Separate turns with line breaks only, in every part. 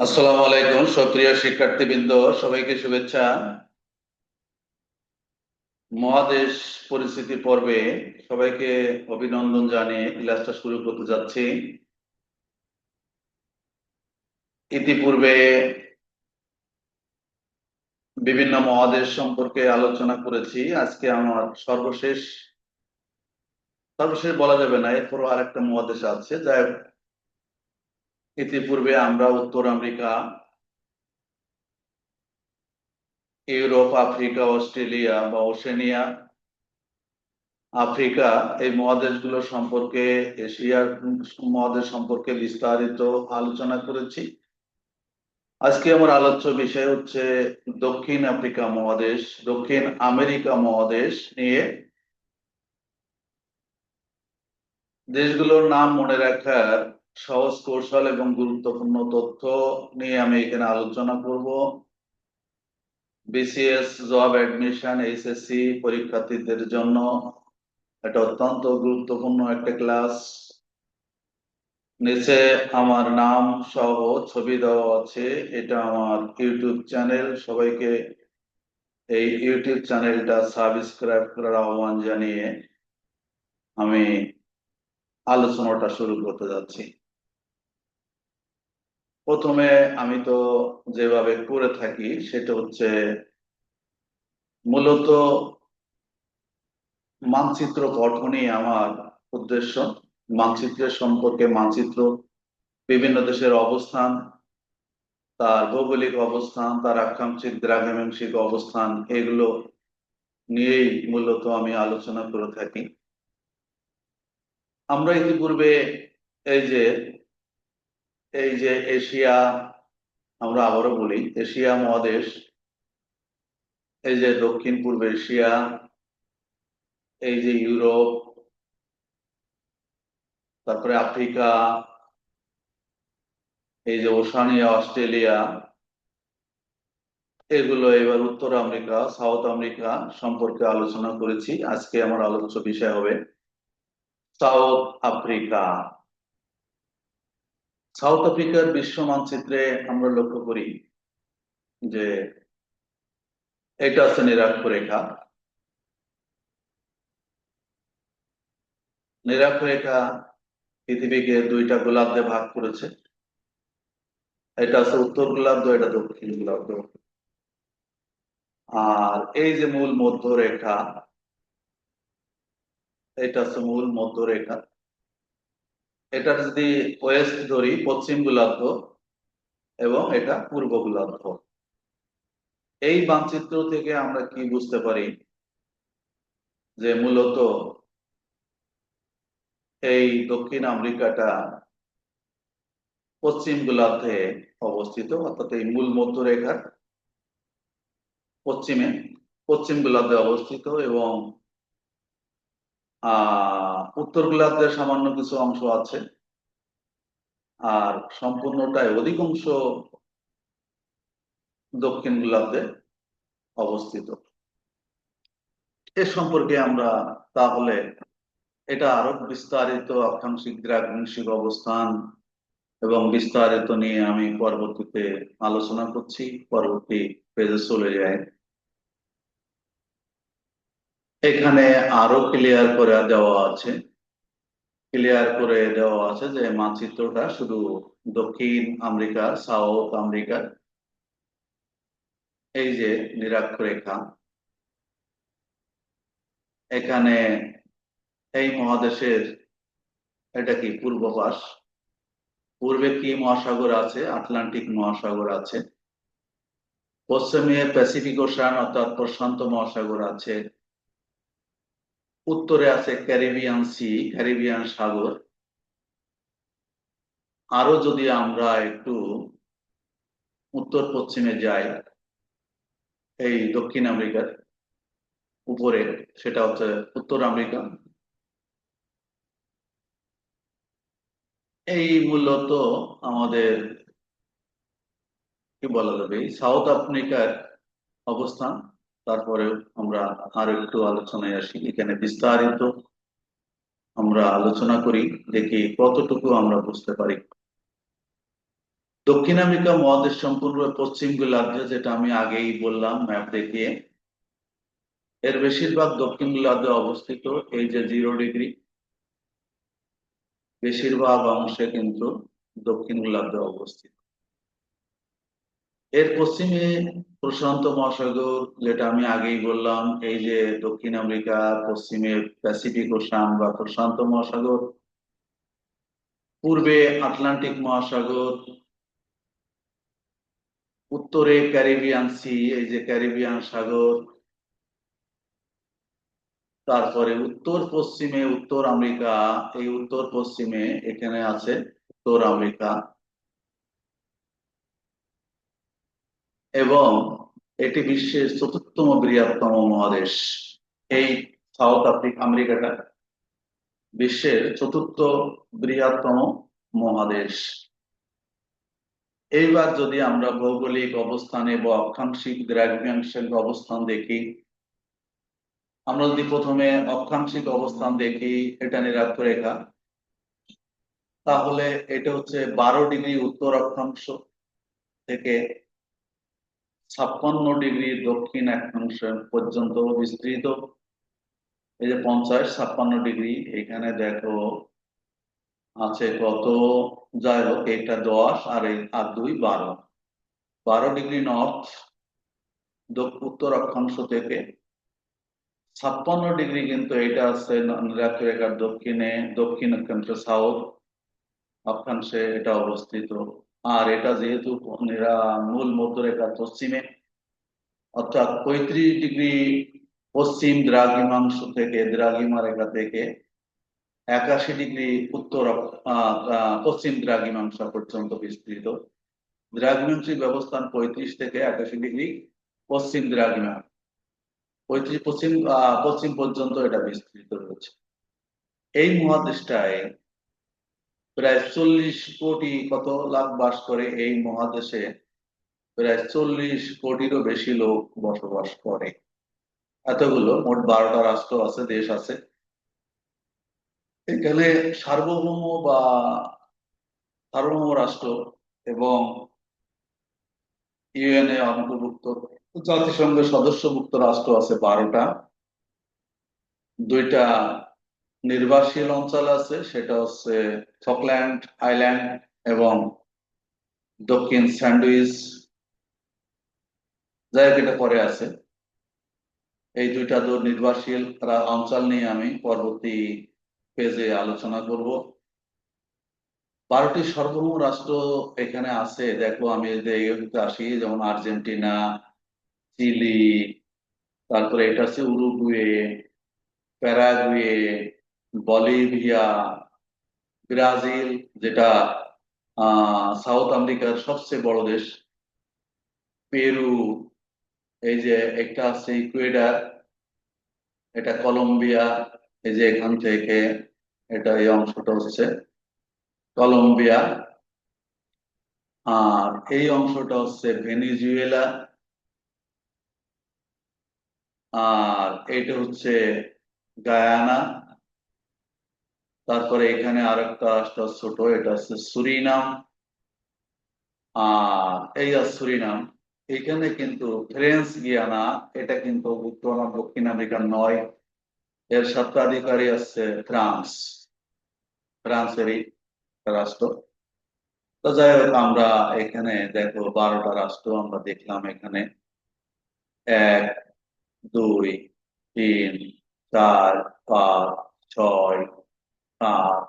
আসসালামু আলাইকুম সক্রিয় শিক্ষার্থীবৃন্দ সবাইকে শুভেচ্ছা। মহাদেশ পরিস্থিতি পর্বে সবাইকে অভিনন্দন জানিয়ে ক্লাসটা শুরু করতে যাচ্ছি। ইতিপূর্বে বিভিন্ন মহাদেশ সম্পর্কে আলোচনা করেছি। আজকে আমার সর্বশেষ সর্বশেষ বলা যাবে না এরপরও আরেকটা মহাদেশ আছে। হোক, ইতিপূর্বে আমরা উত্তর আমেরিকা ইউরোপ, আফ্রিকা, অস্ট্রেলিয়া বা ওশেনিয়া, আফ্রিকা এই মহাদেশগুলো সম্পর্কে, এশিয়ার মহাদেশ সম্পর্কে বিস্তারিত আলোচনা করেছি। আজকে আমার আলোচ্য বিষয় হচ্ছে দক্ষিণ আফ্রিকা মহাদেশ, দক্ষিণ আমেরিকা মহাদেশ নিয়ে। দেশগুলোর নাম মনে রাখার সহজ কৌশল এবং গুরুত্বপূর্ণ তথ্য নিয়ে আমি এখানে আলোচনা করব। বিসিএস জব অ্যাডমিশন এইচএসসি পরীক্ষার্থীদের জন্য এটা অত্যন্ত গুরুত্বপূর্ণ একটা ক্লাস নিচে আমার নাম সহ ছবি দেওয়া আছে, এটা আমার ইউটিউব চ্যানেল। সবাইকে এই ইউটিউব চ্যানেলটা সাবস্ক্রাইব করার আহ্বান জানিয়ে আমি আলোচনাটা শুরু করতে যাচ্ছি। প্রথমে আমি তো যেভাবে করে থাকি, সেটা হচ্ছে মূলত মানচিত্র গঠনই আমার উদ্দেশ্য। মানচিত্রের সম্পর্কে মানচিত্র, বিভিন্ন দেশের অবস্থান, তার ভৌগোলিক অবস্থান, তার আকাঙ্ক্ষিক দ্রাঘিমাংশিক অবস্থান, এগুলো নিয়েই মূলত আমি আলোচনা করে থাকি। আমরা ইতিপূর্বে এই যে এই যে এশিয়া, আমরা আবারও বলি, এশিয়া মহাদেশ, এই যে দক্ষিণ পূর্ব এশিয়া, এই যে ইউরোপ, তারপরে আফ্রিকা, এই যে ওশানিয়া, অস্ট্রেলিয়া, এগুলো এবার উত্তর আমেরিকা, সাউথ আমেরিকা সম্পর্কে আলোচনা করেছি। আজকে আমার আলোচ্য বিষয় হবে সাউথ আফ্রিকা। সাউথ আফ্রিকার বিশ্ব মানচিত্রে আমরা লক্ষ্য করি যে এটা আছে নিরক্ষরেখা নিরক্ষরেখা পৃথিবীকে দুইটা গোলার্ধে দিয়ে ভাগ করেছে। এটা আছে উত্তর গোলার্ধ এটা দক্ষিণ গোলার্ধ আর এই যে মূল মধ্যরেখা, এটা হচ্ছে মূল মধ্যরেখা। এটা যদি ওয়েস্ট ধরি, পশ্চিম গোলার্ধ এবং এটা পূর্ব গোলার্ধ। এই মানচিত্র থেকে আমরা কি বুঝতে পারি? যে মূলত এই দক্ষিণ আমেরিকাটা পশ্চিম গোলার্ধে অবস্থিত, অর্থাৎ এই মূল মধ্যরেখার পশ্চিমে, পশ্চিম গোলার্ধে অবস্থিত এবং আহ উত্তর গোলার্ধের সামান্য কিছু অংশ আছে। আর সম্পূর্ণটাই অধিকাংশ দক্ষিণ গোলার্ধে অবস্থিত। এ সম্পর্কে আমরা তাহলে এটা আরও বিস্তারিত অক্ষাংশিক দ্রাঘিমাংশিক অবস্থান এবং বিস্তারিত নিয়ে আমি পরবর্তীতে আলোচনা করছি। পরবর্তী পেজে চলে যায় এখানে আরও ক্লিয়ার করে দেওয়া আছে। ক্লিয়ার করে দেওয়া আছে যে মানচিত্রটা শুধু দক্ষিণ আমেরিকা সাউথ আমেরিকার এই যে নিরক্ষরেখা। এখানে এই মহাদেশের এটা কি পূর্ব পাশ পূর্বে কি মহাসাগর আছে? আটলান্টিক মহাসাগর আছে। পশ্চিমে প্যাসিফিক ওশান অর্থাৎ প্রশান্ত মহাসাগর আছে। উত্তরে আছে ক্যারিবিয়ান সি, ক্যারিবিয়ান সাগর। আরও যদি আমরা একটু উত্তর পশ্চিমে যাই, এই দক্ষিণ আমেরিকার উপরে, সেটা হচ্ছে উত্তর আমেরিকা। এই মূলত আমাদের কি বলা যাবে? সাউথ আফ্রিকার অবস্থান। তারপরে আমরা আরও একটু আলোচনায় আসি। এখানে বিস্তারিত আমরা আলোচনা করি, দেখি কতটুকু আমরা বুঝতে পারি। দক্ষিণ আমেরিকা মহাদেশ সম্পূর্ণ পশ্চিম গোলার্ধে, যেটা আমি আগেই বললাম ম্যাপ দেখিয়ে। এর বেশিরভাগ দক্ষিণ গোলার্ধে অবস্থিত, এই যে জিরো ডিগ্রি। বেশিরভাগ অংশে কিন্তু দক্ষিণ গোলার্ধে অবস্থিত। এর পশ্চিমে প্রশান্ত মহাসাগর, যেটা আমি আগেই বললাম, এই যে দক্ষিণ আমেরিকা, পশ্চিমে প্যাসিফিক ওশান বা প্রশান্ত মহাসাগর, পূর্বে আটলান্টিক মহাসাগর, উত্তরে ক্যারিবিয়ান সি, এই যে ক্যারিবিয়ান সাগর, তারপরে উত্তর পশ্চিমে উত্তর আমেরিকা, এই উত্তর পশ্চিমে এখানে আছে উত্তর আমেরিকা। এবং এটি বিশ্বের চতুর্থতম বৃহত্তম মহাদেশ, এই সাউথ আফ্রিকা, আমেরিকাটা বিশ্বের চতুর্থ বৃহত্তম মহাদেশ। এইবার যদি আমরা ভৌগোলিক অবস্থানে বা অক্ষাংশিক দ্রাঘিমাংশিক অবস্থান দেখি, আমরা যদি প্রথমে অক্ষাংশিক অবস্থান দেখি এটা নিরক্ষরেখা তাহলে এটা হচ্ছে বারো ডিগ্রি উত্তর অক্ষাংশ থেকে ছাপ্পান্ন ডিগ্রি দক্ষিণ অক্ষাংশ পর্যন্ত বিস্তৃত। এই যে পঞ্চাশ, ছাপ্পান্ন ডিগ্রি, এখানে দেখো আছে কত? যাই হোক, এটা দশ আর আর দুই বারো। বারো ডিগ্রি নর্থ উত্তর অক্ষাংশ থেকে। ছাপ্পান্ন ডিগ্রি কিন্তু এটা আছে দক্ষিণে, দক্ষিণ অক্ষাংশ, সাউথ অক্ষাংশে এটা অবস্থিত। আর এটা যেহেতু মূল মধ্যরেখার পশ্চিমে, অর্থাৎ পঁয়ত্রিশ ডিগ্রি পশ্চিম দ্রাঘিমাংশ থেকে দ্রাঘিমা রেখা থেকে একাশি ডিগ্রি উত্তর পশ্চিম দ্রাঘিমাংশ পর্যন্ত বিস্তৃত। দ্রাঘিমাংশিক ব্যবস্থান পঁয়ত্রিশ থেকে একাশি ডিগ্রি পশ্চিম দ্রাঘিমা, পঁয়ত্রিশ পশ্চিম পশ্চিম পর্যন্ত এটা বিস্তৃত রয়েছে। এই মহাদেশটায় প্রায় চল্লিশ কোটি কত লাখ বাস করে এই মহাদেশে? প্রায় চল্লিশ কোটিরও বেশি লোক বসবাস করে। এতগুলো, মোট বারোটা রাষ্ট্র আছে, দেশ আছে। এখানে সার্বভৌম বা সার্বভৌম রাষ্ট্র এবং ইউএনএ অন্তর্ভুক্ত, জাতিসংঘের সদস্যভুক্ত রাষ্ট্র আছে বারোটা। দুইটা নির্বাসীয় অঞ্চল আছে, সেটা হচ্ছে ফকল্যান্ড আইল্যান্ড এবং দক্ষিণ স্যান্ডউইচ। যাই এটা পরে আছে। এই দুইটা নির্বাসীয় অঞ্চল নিয়ে আমি পরবর্তী পেজে আলোচনা করব। বারোটি সর্বভৌম রাষ্ট্র এখানে আছে। দেখো, আমি আসি, যেমন আর্জেন্টিনা, চিলি, তারপরে এটা হচ্ছে উরুগুয়ে, প্যারাগুয়ে বলিভিয়া, ব্রাজিল, যেটা সাউথ আমেরিকার সবচেয়ে বড় দেশ। পেরু, এই যে একটা আছে ইকুয়েডার, এটা কলম্বিয়া, এই যে এখান থেকে এটা এই অংশটা হচ্ছে কলম্বিয়া। আর এই অংশটা হচ্ছে ভেনিজুয়েলা। আর এটা হচ্ছে গায়ানা। তারপরে এখানে আরেকটা রাষ্ট্র ছোট, এটা হচ্ছে সুরিনাম। আর এই সুরিনাম, এখানে কিন্তু ফ্রেন্স গিয়ানা, এটা কিন্তু উত্তর দক্ষিণ আমেরিকার নয়। এর স্বত্বাধিকারী আছে ফ্রান্স, ফ্রান্সেরই রাষ্ট্র। তো যাই হোক, আমরা এখানে দেখো বারোটা রাষ্ট্র আমরা দেখলাম এখানে। এক, দুই, তিন, চার, পাঁচ, ছয় সাত,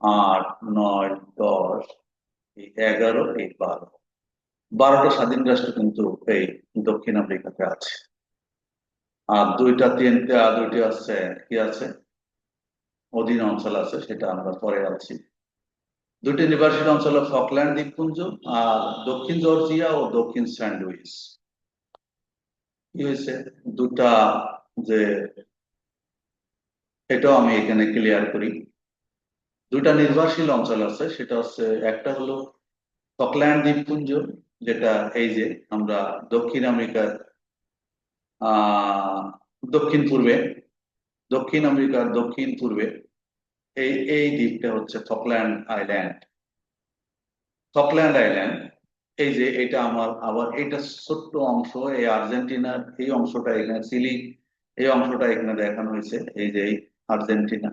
আট, নয়, দশ এগারো, এই বারো। বারোটা স্বাধীন রাষ্ট্র কিন্তু এই দক্ষিণ আফ্রিকাতে আছে। আর দুইটা, তিনটা, দুইটি আছে, কি আছে? অধীন অঞ্চল আছে, সেটা আমরা পরে আছি। দুটি নির্বাসিত অঞ্চল ফকল্যান্ড দ্বীপপুঞ্জ আর দক্ষিণ জর্জিয়া ও দক্ষিণ স্যান্ডউইচ কি হয়েছে? দুটা যে, এটাও আমি এখানে ক্লিয়ার করি। দুটা নির্ভরশীল অঞ্চল আছে। সেটা হচ্ছে, একটা হলো ফকল্যান্ড দ্বীপপুঞ্জ, যেটা এই যে আমরা দক্ষিণ আমেরিকার দক্ষিণ পূর্বে, দক্ষিণ আমেরিকার দক্ষিণ পূর্বে, এই এই দ্বীপটা হচ্ছে ফকল্যান্ড আইল্যান্ড। ফকল্যান্ড আইল্যান্ড, এই যে এটা আমার আবার এটা ছোট্ট অংশ, এই আর্জেন্টিনার এই অংশটা এখানে, চিলি, এই অংশটা এখানে দেখানো হয়েছে, এই যে আর্জেন্টিনা।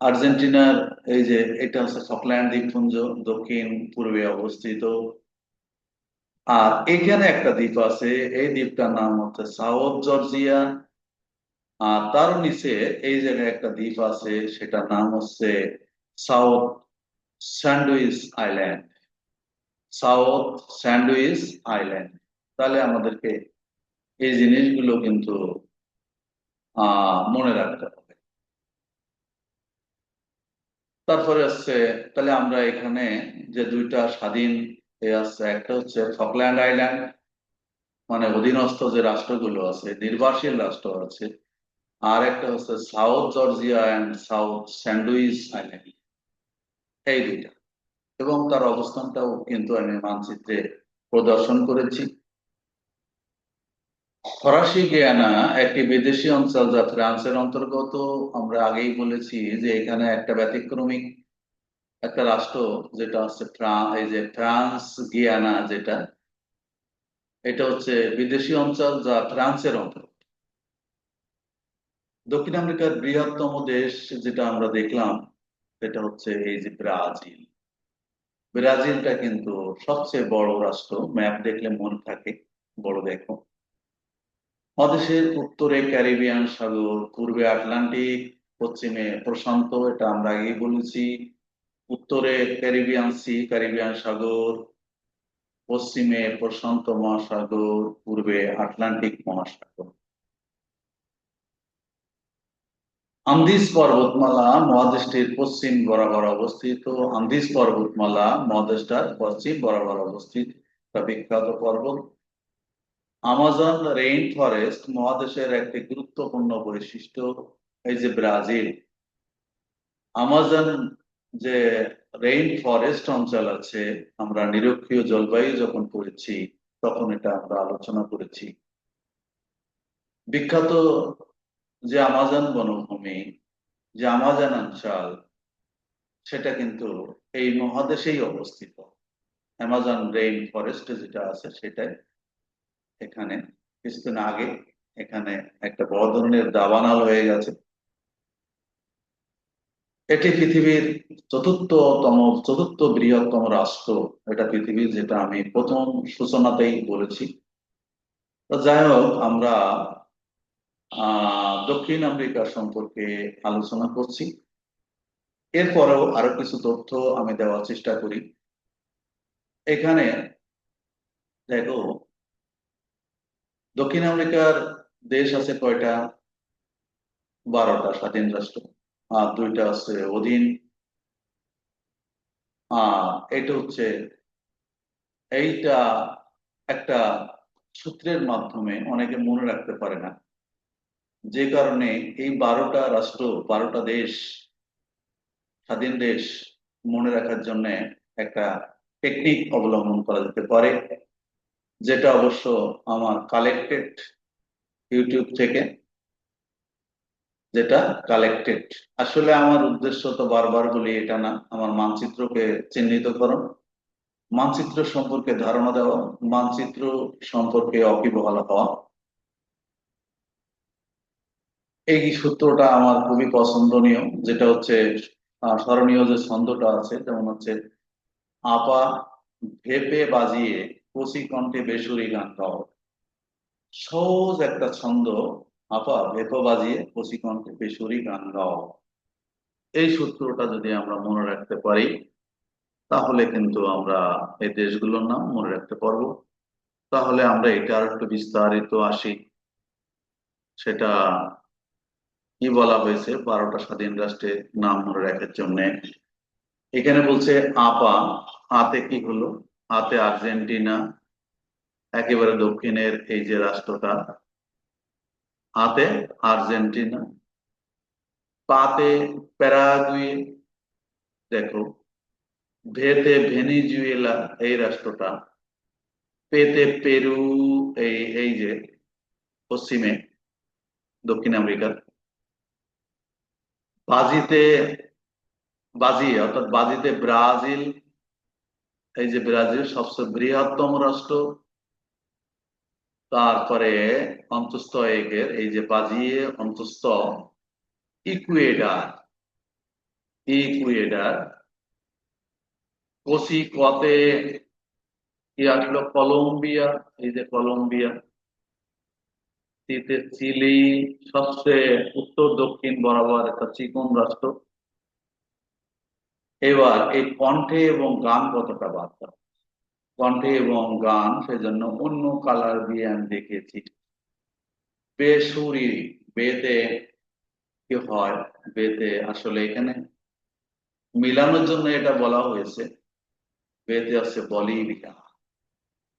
আর্জেন্টিনার এই যে, এটা হচ্ছে ফকল্যান্ড দ্বীপপুঞ্জ, দক্ষিণ, পূর্বে অবস্থিত। আর এখানে একটা দ্বীপ আছে, এই দ্বীপটার নাম হচ্ছে সাউথ জর্জিয়া। আর তার নিচে এই জায়গায় একটা দ্বীপ আছে, সেটার নাম হচ্ছে South Sandwich Island. South Sandwich Island. তাহলে আমাদেরকে এই জিনিসগুলো কিন্তু, আহ, মনে রাখতে হবে। তারপরে হচ্ছে, তাহলে আমরা এখানে যে দুইটা স্বাধীন আছে, একটা হচ্ছে ফকল্যান্ড আইল্যান্ড মানে অধীনস্থ যে রাষ্ট্রগুলো আছে নির্বাসীয় রাষ্ট্র আছে, আর একটা হচ্ছে South Georgia and South Sandwich Island এই দুইটা। এবং তার অবস্থানটাও কিন্তু আমি মানচিত্রে প্রদর্শন করেছি। ফরাসি গিয়ানা একটি বিদেশি অঞ্চল যা ফ্রান্সের অন্তর্গত। আমরা আগেই বলেছি যে এখানে একটা ব্যতিক্রমিক একটা রাষ্ট্র যেটা হচ্ছে এই যে ফ্রান্স গিয়ানা যেটা, এটা হচ্ছে বিদেশি অঞ্চল যা ফ্রান্সের অন্তর্গত। দক্ষিণ আমেরিকার বৃহত্তম দেশ যেটা আমরা দেখলাম, সেটা হচ্ছে এই যে ব্রাজিল। ব্রাজিলটা কিন্তু সবচেয়ে বড় রাষ্ট্র, ম্যাপ দেখলে মনে থাকে, বড় দেখো। মহাদেশের উত্তরে ক্যারিবিয়ান সাগর, পূর্বে আটলান্টিক, পশ্চিমে প্রশান্ত, এটা আমরা আগেই বলেছি। উত্তরে ক্যারিবিয়ান সি, ক্যারিবিয়ান সাগর, পশ্চিমে প্রশান্ত মহাসাগর, পূর্বে আটলান্টিক মহাসাগর। আন্দিজ পর্বতমালা মহাদেশটির পশ্চিম বরাবর অবস্থিত। আন্দিজ পর্বতমালা মহাদেশটার পশ্চিম বরাবর অবস্থিত। বিখ্যাত পর্বত। আমাজন রেইন ফরেস্ট মহাদেশের একটি গুরুত্বপূর্ণ বৈশিষ্ট্য এই যে ব্রাজিল। আমাজন যে রেইন ফরেস্ট অঞ্চল আছে, আমরা নিরক্ষীয় জলবায়ু যখন পড়েছি, তখন এটা আমরা আলোচনা করেছি। বিখ্যাত যে আমাজন বনভূমি, যে আমাজন অঞ্চল, সেটা কিন্তু এই মহাদেশেই অবস্থিত। অ্যামাজন রেইন ফরেস্টে যেটা আছে, সেটাই এখানে, কিছুদিন আগে এখানে একটা বড় ধরনের দাবানাল হয়ে গেছে। এটি পৃথিবীর চতুর্থতম, চতুর্থ বৃহত্তম রাষ্ট্র। এটা পৃথিবীর যেটা আমি প্রথম সূচনাতেই বলেছি। যাই হোক, আমরা দক্ষিণ আমেরিকা সম্পর্কে আলোচনা করছি। এরপরেও আরও কিছু তথ্য আমি দেওয়ার চেষ্টা করি। এখানে, দেখো দক্ষিণ আমেরিকার দেশ আছে কয়টা? বারোটা, স্বাধীন রাষ্ট্র। আর দুইটা আছে অধীন। আর এটা হচ্ছে এইটা একটা সূত্রের মাধ্যমে অনেকে মনে রাখতে পারে না। যে কারণে এই বারোটা রাষ্ট্র, বারোটা দেশ, স্বাধীন দেশ মনে রাখার জন্য একটা টেকনিক অবলম্বন করা যেতে পারে। যেটা অবশ্য আমার কালেক্টেড ইউটিউব থেকে, যেটা কালেক্টেড আসলে আমার উদ্দেশ্য তো বারবার বলি, এটা না, আমার মানচিত্রকে চিহ্নিত চিহ্নিতকরণ মানচিত্র সম্পর্কে ধারণা দেওয়া, মানচিত্র সম্পর্কে অকিবহাল হওয়া। এই সূত্রটা আমার খুবই পছন্দনীয়, যেটা হচ্ছে স্মরণীয় যে ছন্দটা আছে, যেমন হচ্ছে, আপা ভেপে বাজিয়ে কচি কণ্ঠে বেসুরি গান গাও। সহজ একটা ছন্দ আপা ভেপে বাজিয়ে কচি কণ্ঠে বেসুরি গান গাও। এই সূত্রটা যদি আমরা মনে রাখতে পারি, তাহলে কিন্তু আমরা এই দেশগুলোর নাম মনে রাখতে পারব। তাহলে আমরা এটা আর একটু বিস্তারিত আসি। সেটা কি বলা হয়েছে? বারোটা স্বাধীন রাষ্ট্রের নাম মনে রাখার জন্য। এখানে বলছে আপা হাতে কি হলো? হাতে আর্জেন্টিনা, একেবারে দক্ষিণের এই যে রাষ্ট্রটা, হাতে আর্জেন্টিনা, পাতে প্যারাগুয়ে, দেখো, ভেতে ভেনিজুয়েলা এই রাষ্ট্রটা, পেতে পেরু এই এই যে পশ্চিমে দক্ষিণ আমেরিকার, বাজিতে বাজি, অর্থাৎ বাজিতে ব্রাজিল এই যে ব্রাজিল সবচেয়ে বৃহত্তম রাষ্ট্র, তারপরে অন্তস্থ একের এই যে বাজিয়ে অন্তস্থ ইকুয়েডার ইকুয়েডার কোসি কতে কি আসলো কলম্বিয়া, এই যে কলম্বিয়া চিলি, সবচেয়ে উত্তর দক্ষিণ বরাবর একটা চিকন রাষ্ট্র। এবার এই কণ্ঠে এবং গান কতটা বার্তা কণ্ঠে এবং গান সেজন্য অন্য কালার দিয়ে আমি দেখেছি। বেসুরি বেতে কি হয়? বেতে আসলে এখানে মিলানোর জন্য এটা বলা হয়েছে। বেতে আছে বলিভিয়া।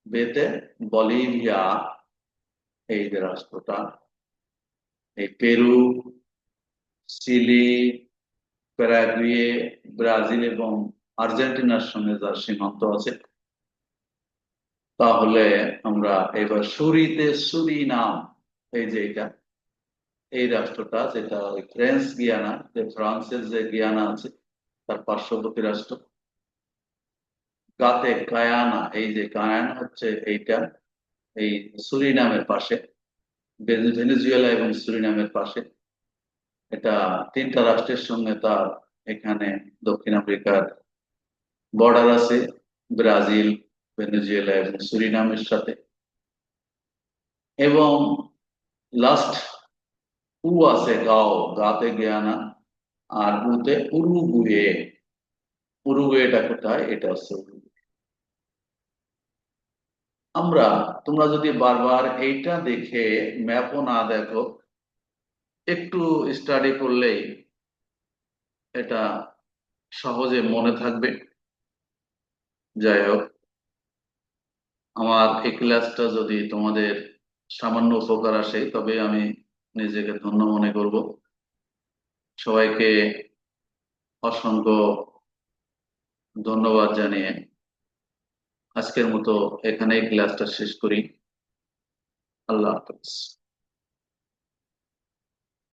বেতে বলিভিয়া, এই যে রাষ্ট্রটা, এই পেরু, চিলি প্যারাগুয়ে, ব্রাজিল এবং আর্জেন্টিনার সঙ্গে যার সীমান্ত আছে, তাহলে আমরা এবার সুরিতে সুরি নাম, এই যে এটা, এই রাষ্ট্রটা যেটা ওই ফ্রেঞ্চ গিয়ানা, যে ফ্রান্সের যে গিয়ানা আছে, তার পার্শ্ববর্তী রাষ্ট্র। গাতে কায়ানা, এই যে কায়ানা হচ্ছে এইটা, এই সুরিনামের পাশে, ভেনে- ভেনেজুয়েলা এবং সুরিনামের পাশে। এটা তিনটা রাষ্ট্রের সঙ্গে তার এখানে দক্ষিণ আফ্রিকার বর্ডার আছে, ব্রাজিল, ভেনেজুয়েলা এবং সুরিনামের সাথে। এবং লাস্ট উ আছে গাও, গাতে গিয়ানা, আর উতে উরুগুয়ে। উরুগুয়েটা কোথায়? এটা হচ্ছে আমরা, তোমরা যদি বারবার এইটা দেখে, ম্যাপও না দেখো একটু স্টাডি করলেই এটা সহজে মনে থাকবে। যাই হোক আমার এই ক্লাসটা যদি তোমাদের সামান্য উপকার আসে, তবে আমি নিজেকে ধন্য মনে করব। সবাইকে অসংখ্য ধন্যবাদ জানিয়ে আজকের মতো এখানেই ক্লাসটা শেষ করি। আল্লাহ হাফেজ।